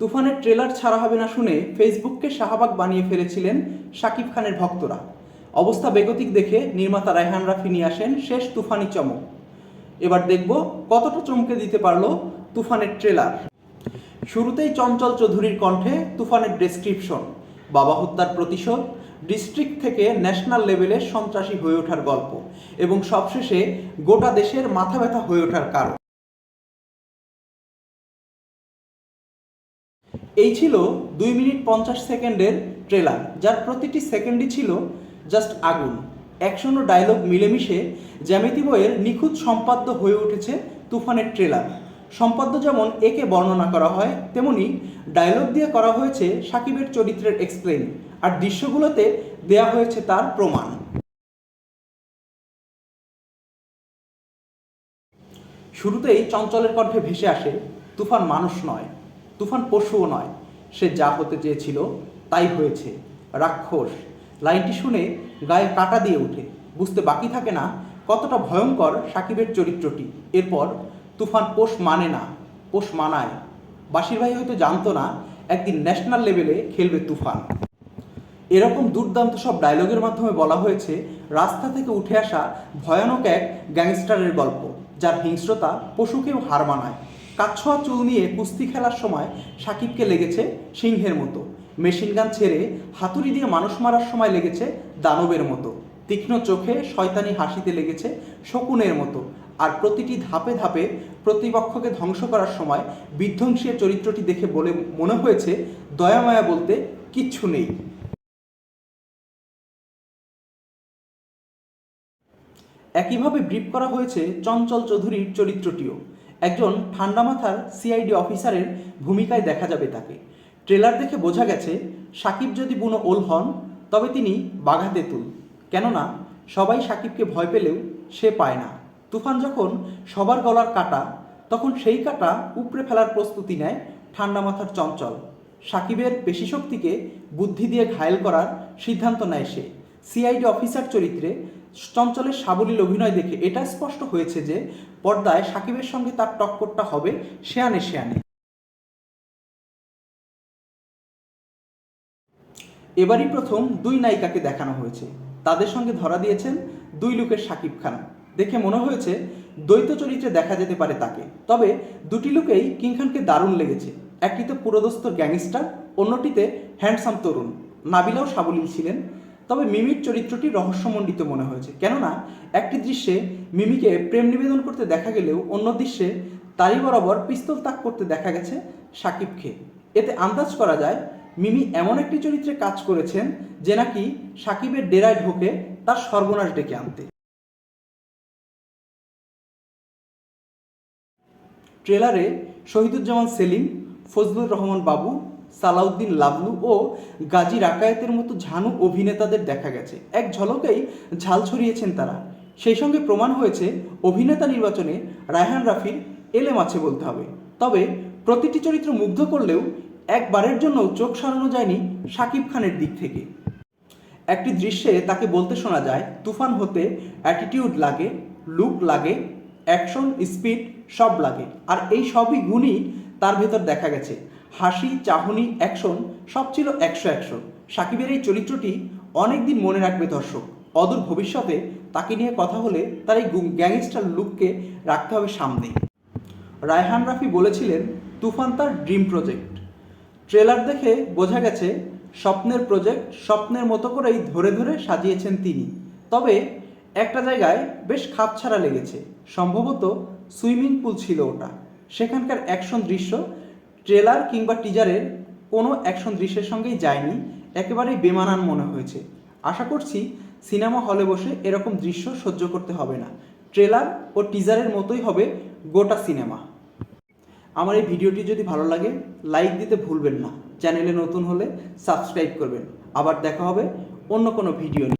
তুফানের ট্রেলার ছাড়া হবে না শুনে ফেসবুককে শাহবাগ বানিয়ে ফেলেছিলেন শাকিব খানের ভক্তরা। অবস্থা বেগতিক দেখে নির্মাতা রায়হান রাফি নিয়ে আসেন শেষ তুফানি চমক। এবার দেখব কতটা চমকে দিতে পারল তুফানের ট্রেলার শুরুতেই চঞ্চল চৌধুরীর কণ্ঠে তুফানের ডেসক্রিপশন বাবা হত্যার প্রতিশোধ ডিস্ট্রিক্ট থেকে ন্যাশনাল লেভেলে সন্ত্রাসী হয়ে ওঠার গল্প এবং সবশেষে গোটা দেশের মাথা ব্যথা হয়ে ওঠার কারণ। এই ছিল দুই মিনিট পঞ্চাশ সেকেন্ডের ট্রেলার যার প্রতিটি সেকেন্ডই ছিল জাস্ট আগুন। অ্যাকশন ও ডায়লগ মিলেমিশে জ্যামিতি বইয়ের নিখুঁত সম্পাদ্য হয়ে উঠেছে তুফানের ট্রেলার সম্পাদ্য যেমন একে বর্ণনা করা হয়, তেমনি ডায়লগ দিয়ে করা হয়েছে সাকিবের চরিত্রের এক্সপ্লেন আর দৃশ্যগুলোতে দেয়া হয়েছে তার প্রমাণ। শুরুতেই চঞ্চলের কণ্ঠে ভেসে আসে, তুফান মানুষ নয়। তুফান পশুও নয়, সে যা হতে চেয়েছিল তাই হয়েছে। রাক্ষস, লাইনটি শুনে গায়ে কাটা দিয়ে ওঠে। বুঝতে বাকি থাকে না কতটা ভয়ঙ্কর সাকিবের চরিত্রটি। এরপর তুফান পোষ মানে না, পোষ মানায়। বাসির ভাই হয়তো জানতো না, একদিন ন্যাশনাল লেভেলে খেলবে তুফান। এরকম দুর্দান্ত সব ডায়লগের মাধ্যমে বলা হয়েছে, রাস্তা থেকে উঠে আসা ভয়ানক এক গ্যাংস্টারের গল্প, যার হিংস্রতা পশুকেও হার মানায়। কাছোয়া চুল নিয়ে কুস্তি খেলার সময় সাকিবকে লেগেছে সিংহের মতো। মেশিন গান ছেড়ে হাতুড়ি দিয়ে মানুষ মারার সময় লেগেছে দানবের মতো। তীক্ষ্ণ চোখে শয়তানি হাসিতে লেগেছে শকুনের মতো। আর প্রতিটি ধাপে ধাপে প্রতিপক্ষকে ধ্বংস করার সময় বিধ্বংসী চরিত্রটি দেখে বলে মনে হয়েছে দয়ামায়া বলতে কিচ্ছু নেই। একইভাবে ব্রিফ করা হয়েছে চঞ্চল চৌধুরীর চরিত্রটিও। একজন ঠান্ডা মাথার সিআইডি অফিসারের ভূমিকায় দেখা যাবে তাকে। ট্রেলার দেখে বোঝা গেছে, সাকিব যদি বুনো ওল হন, তবে তিনি বাঘা তেঁতুল। কেননা, সবাই সাকিবকে ভয় পেলেও সে পায় না। তুফান যখন সবার গলার কাটা, তখন সেই কাটা উপড়ে ফেলার প্রস্তুতি নেয় ঠান্ডা মাথার চঞ্চল। সাকিবের পেশিশক্তিকে বুদ্ধি দিয়ে ঘায়েল করার সিদ্ধান্ত নেয় সে। সিআইডি অফিসার চরিত্রে চঞ্চলের সাবলীল অভিনয় দেখে এটা স্পষ্ট হয়েছে যে পর্দায় সাকিবের সঙ্গে তার টক্করটা হবে শেয়ানে শেয়ানে। এবারই প্রথম দুই নায়িকাকে দেখানো হয়েছে। তাদের সঙ্গে ধরা দিয়েছেন দুই লুকের সাকিব খান। দেখে মনে হয়েছে দ্বৈত চরিত্রে দেখা যেতে পারে তাকে। তবে দুটি লুকেই কিং খানকে দারুণ লেগেছে। একটিতে পুরোদস্ত গ্যাংস্টার, অন্যটিতে হ্যান্ডসাম তরুণ। নাবিলাও সাবলীল ছিলেন। তবে মিমির চরিত্রটি রহস্যমণ্ডিত মনে হয়েছে। কেননা, একটি দৃশ্যে মিমিকে প্রেম নিবেদন করতে দেখা গেলেও অন্য দৃশ্যে তারই বরাবর পিস্তল তাক করতে দেখা গেছে সাকিবকে। এতে আন্দাজ করা যায়, মিমি এমন একটি চরিত্রে কাজ করেছেন যে নাকি সাকিবের ডেরায় ঢোকে তার সর্বনাশ ডেকে আনতে। ট্রেলারে শহীদুজ্জামান সেলিম, ফজলুর রহমান বাবু সালাউদ্দিন লাবলু ও গাজী রাকায়েতের মতো ঝানু অভিনেতাদের দেখা গেছে। এক ঝলকেই ঝাল ছড়িয়েছেন তারা। সেই সঙ্গে প্রমাণ হয়েছে, অভিনেতা নির্বাচনে রায়হান রাফির এলেম আছে বলতে হবে। তবে প্রতিটি চরিত্র মুগ্ধ করলেও একবারের জন্য চোখ সরানো যায়নি শাকিব খানের দিক থেকে। একটি দৃশ্যে তাকে বলতে শোনা যায়, তুফান হতে অ্যাটিটিউড লাগে লুক লাগে অ্যাকশন স্পিড সব লাগে। আর এই সবই গুণই তার ভেতর দেখা গেছে। হাসি, চাহনি অ্যাকশন সব ছিল একশো একশো। সাকিবের এই চরিত্রটি অনেক দিন মনে রাখবে দর্শক। অদূর ভবিষ্যতে তাকে নিয়ে কথা হলে তার এই গ্যাংস্টার লুককে রাখতে হবে সামনে। রায়হান রাফি বলেছিলেন, তুফান তার ড্রিম প্রজেক্ট ট্রেলার দেখে বোঝা গেছে, স্বপ্নের প্রজেক্ট স্বপ্নের মতো করেই ধরে ধরে সাজিয়েছেন তিনি। তবে একটা জায়গায় বেশ খাপছাড়া লেগেছে। সম্ভবত সুইমিং পুল ছিল ওটা। সেখানকার অ্যাকশন দৃশ্য ট্রেলার কিংবা টিজারের কোনো অ্যাকশন দৃশ্যের সঙ্গেই যায়নি, একেবারেই বেমানান মনে হয়েছে। আশা করছি সিনেমা হলে বসে এরকম দৃশ্য সহ্য করতে হবে না। ট্রেলার ও টিজারের মতোই হবে গোটা সিনেমা। আমার এই ভিডিওটি যদি ভালো লাগে, লাইক দিতে ভুলবেন না। চ্যানেলে নতুন হলে সাবস্ক্রাইব করবেন। আবার দেখা হবে অন্য কোনো ভিডিও নিয়ে।